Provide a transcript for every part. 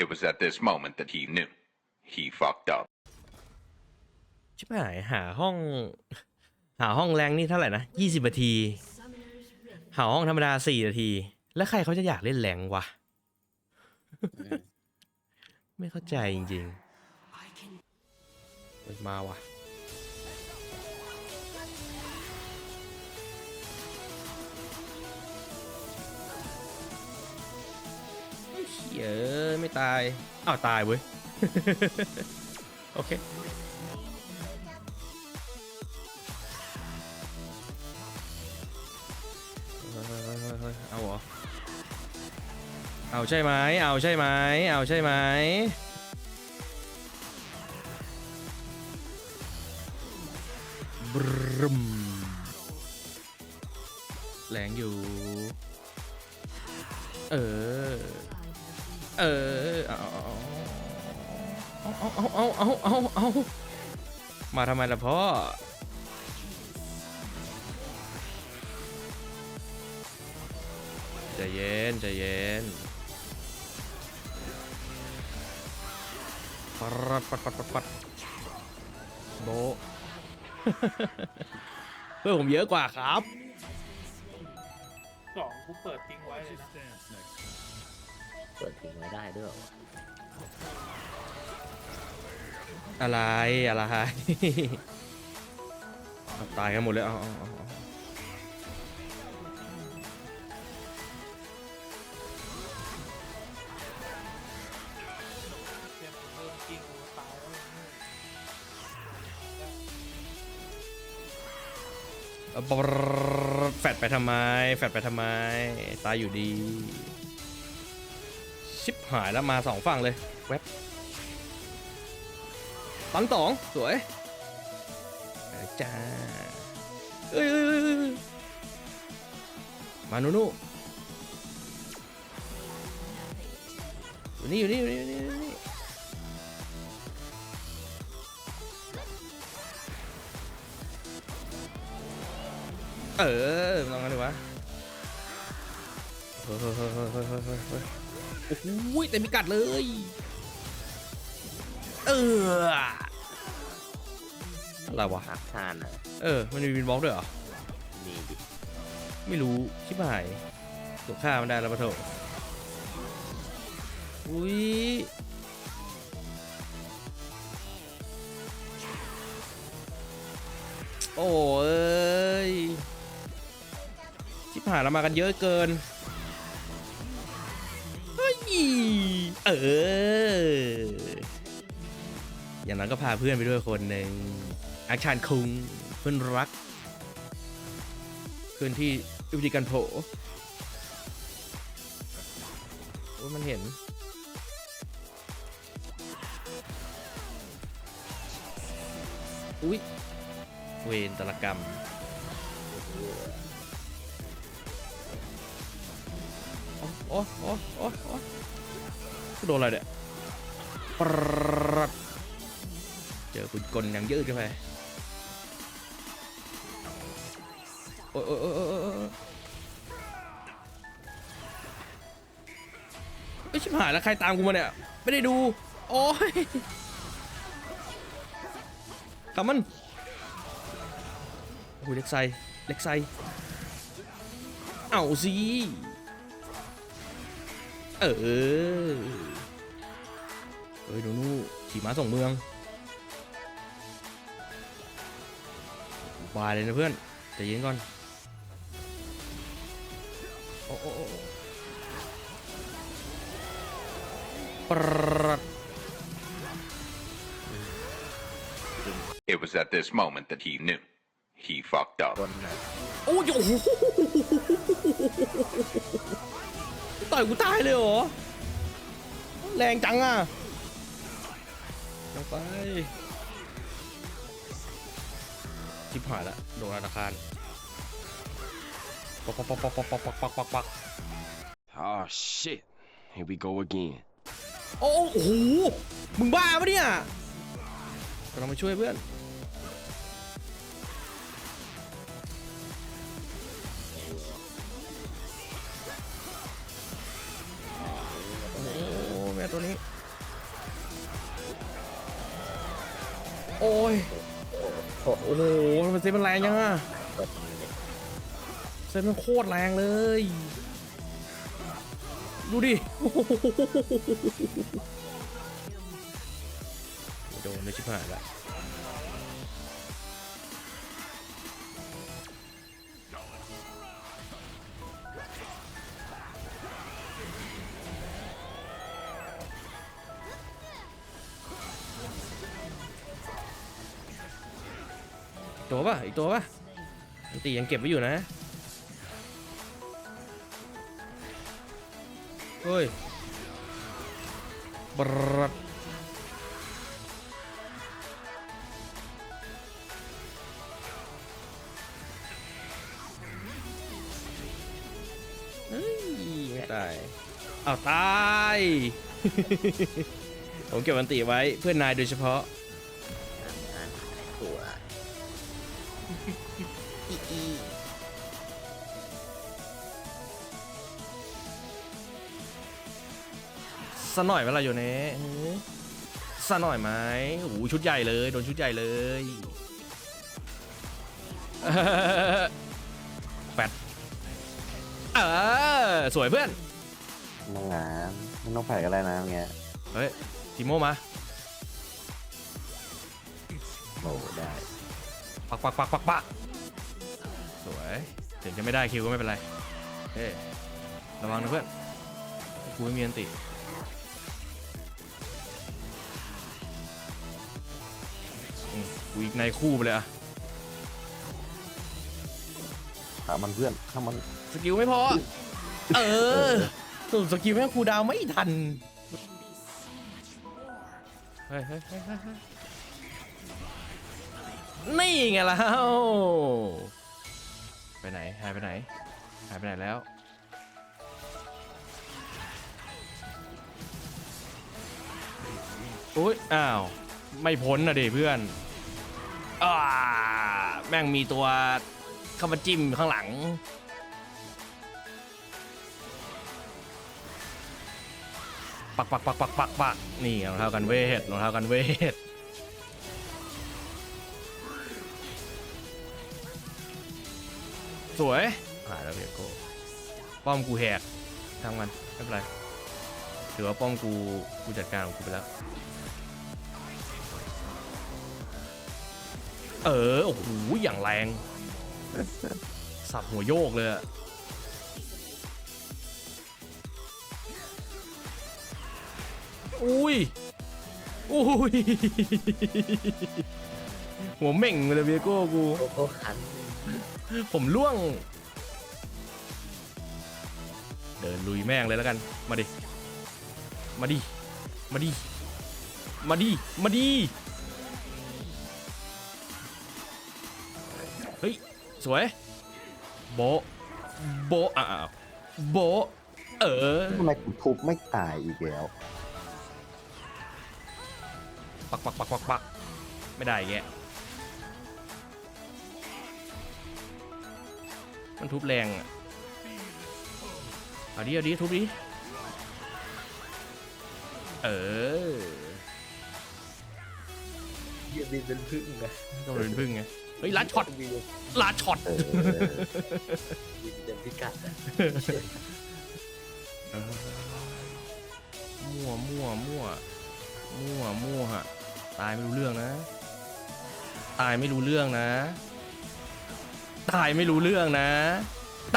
It was at this moment that he knew. He fucked up. ชิบหายหาห้อง หาห้องแรงนี่เท่าไหร่นะยี่สิบนาที หาห้องธรรมดาสี่นาที แล้วใครเขาจะอยากเล่นแรงวะ ไม่เข้าใจจริงๆเฮ้ยมาว่ะเฮ้ยอะ ไม่ตาย อ้าว ตายเว้ย โอเค เอาเหรอ เอาใช่ไหม เอาใช่ไหม เอาใช่ไหมบรมแรงอยู่ เออ เออ เอาเอาเอาเอาเอาเอาเอามาทำไมล่ะพ่อ ใจเย็น ใจเย็นปัดปัดปัดปัดปัดโบเพื่อผมเยอะกว่าครับ สองกูเปิดทิ้งไว้เลยนะ เปิดทิ้งไว้ได้ด้วยเหรออะไรอะไร เอาตายกันหมดเลยเอาเอาเอาเอาเตรียมเริ่มกิ้งกูตายแล้วเอาบรดแฟดไปทำไม แฟดไปทำไม ตายอยู่ดี ชิบหายแล้วมาสองฝั่งเลยแวบตันสองสวยจ้าเอ้ยมาหนูนูอยู่นี่อยู่นี่อยู่นี่อยู่นี่อยู่นี่เออลองกันดีวะเฮ้ยเฮ้ยเฮ้ยเฮ้ยเฮ้ย โอ้โหเต็มพิกัดเลย เอออะไรวะพักทานอะเออ มันมีวินบล็อกด้วยเหรอ มีดิไม่รู้ชิบหายตัวฆ่ามันได้แล้วปะโถอุ้ยโอ้เอ้ยชิบหายเรามากันเยอะเกิน เออ อย่างนั้นก็พาเพื่อนไปด้วยคนหนึ่งอาชานคุงเพื่อนรักคืนที่วิธีการโผล่มันเห็น อุ้ยเวนตรกรรม โอ้โอ้โอ้โอ้โดนอะไรเนี่ยปรัดเจอคุณกลยังยืดกันไปโอ้ยโอ้ยโอ้ยโอ้ยโอ้โอ้ยเอ้ยชิบหายแล้วใครตามกูมาเนี่ย ไม่ได้ดู โอ้ยกลับมันโอ้ยเล็กไซเล็กไซเอาสิ เออเฮ้ยหนูนู่ขี่ม้าส่งเมืองบายเลยนะเพื่อนใจเย็นก่อนโอ้โอ้โอ้โอ้ปรัด It was at this moment that he knew. He fucked up. บนน่ะโอ้ยโอ้โห ต่อยกูตายเลยเหรอ แรงจังอะยังไปชิบหายละโดนธนาคารปักปักปักปักปักปักปักปักปักปัก Oh shit. Here we go again. โอ้โหมึงบ้าปะเนี่ยกำลังมาช่วยเพื่อน ยโอ้โหโอ้โหมันเซฟมันแรงยังอะเลยเซฟมันโคตรแรงเลย ดูดิโดนไม่ชิบหายละ ตัวป่ะ อีกตัวป่ะอันตียังเก็บไว้อยู่นะ เฮ้ยบรัดเฮ้ยไม่ตายเอาตาย ผมเก็บอันติไว้เพื่อนนายโดยเฉพาะ สะหน่อยเวลาอยู่เนะสะหน่อยไหมโอ้โหชุดใหญ่เลย โดนชุดใหญ่เลยแปดเออสวยเพื่อนน้องน้ำไม่ต้องแผลก็ได้นะเงี้ยเฮ้ยทีโมมาโอ้ได้ปักปักปักปักปักสวยถึงจะไม่ได้คิวก็ไม่เป็นไรเฮ้ยระวังนะเพื่อนกูไม่มีอันติ อืมกูอีกในคู่ไปเลยอะขามันเพื่อนถ้ามันสกิลไม่พอ เออสรุปสกิลแม่งคูลดาวน์ไม่ทัน เฮ้ยเฮ้ยเฮ้ยเฮ้ยเฮ้ยนี่ไงล่ะไปไหน หายไปไหน หายไปไหนแล้ว อุ้ย อ้าว ไม่พ้นนะเดเพื่อน อ่าแม่งมีตัวเข้ามาจิ้มข้างหลัง ปักปักปักปักปักปักนี่รองเท้ากันเวทรองเท้ากันเวทสวยหายแล้วเพียโก้ป้อมกูแหกทำมันไม่เป็นไรถือว่าป้อมกูกูจัดการของกูไปแล้ว เออ โอ้โห อย่างแรง สับหัวโยกเลยอะอุ้ยอุ้ย หัวเม่งเลยเบียโก้กูโอ้โหคันผมล่วง เดินลุยแม่งเลยแล้วกัน มาดิ มาดิ มาดิ มาดิ มาดิ เฮ้ย สวย โบะโบะอ้าวโบะเออ ทำไมกูทุบไม่ตายอีกแล้ว ปักปักปักปักปักไม่ได้แกมันทุบแรงอะเอาดิเอาดิทุบดิ เออ เยี่ยบินเป็นพึ่งนะก็เป็นพึ่งไง เฮ้ยลัดช็อตบินลัดช็อตเออบินเต็มพิกัดนะมั่วมั่วมั่วมั่วมั่วฮะตายไม่รู้เรื่องนะ ตายไม่รู้เรื่องนะ ตายไม่รู้เรื่องนะ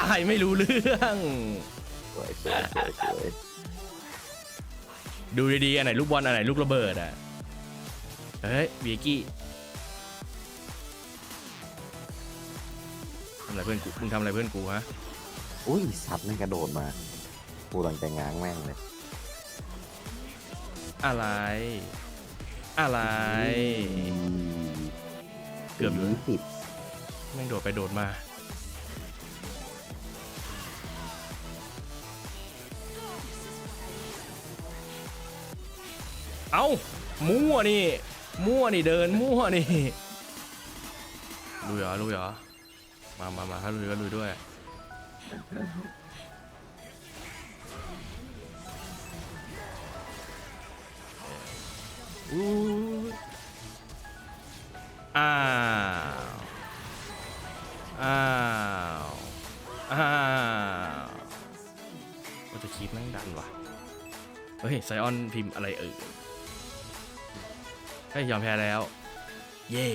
ตายไม่รู้เรื่อง สวยสวยสวยสวยดูดีๆอันไหนลูกบอลอันไหนลูกระเบิดอะ เฮ้ยเบียกี้ำอะไรเพื่อนกู มึงทำอะไรเพื่อนกูฮะ อุ้ยสัตว์นั่นกระโดดมากูหลังใจง้างแม่งเลย อะไร อะไร เกือบอยู่ยี่สิบแม่งโดดไปโดดมา เอ้า มั่วนี่ มั่วนี่เดินมั่วนี่ลุยเหรอลุยเหรอ มามามาถ้าลุยก็ลุยด้วยเอู้อ้าว อ้าว อ้าวว่าจะคีบแม่งดันวะเฮ้ยไซออนพิมพ์อะไรเอ่ยเฮ้ยยอมแพ้แล้ว เย้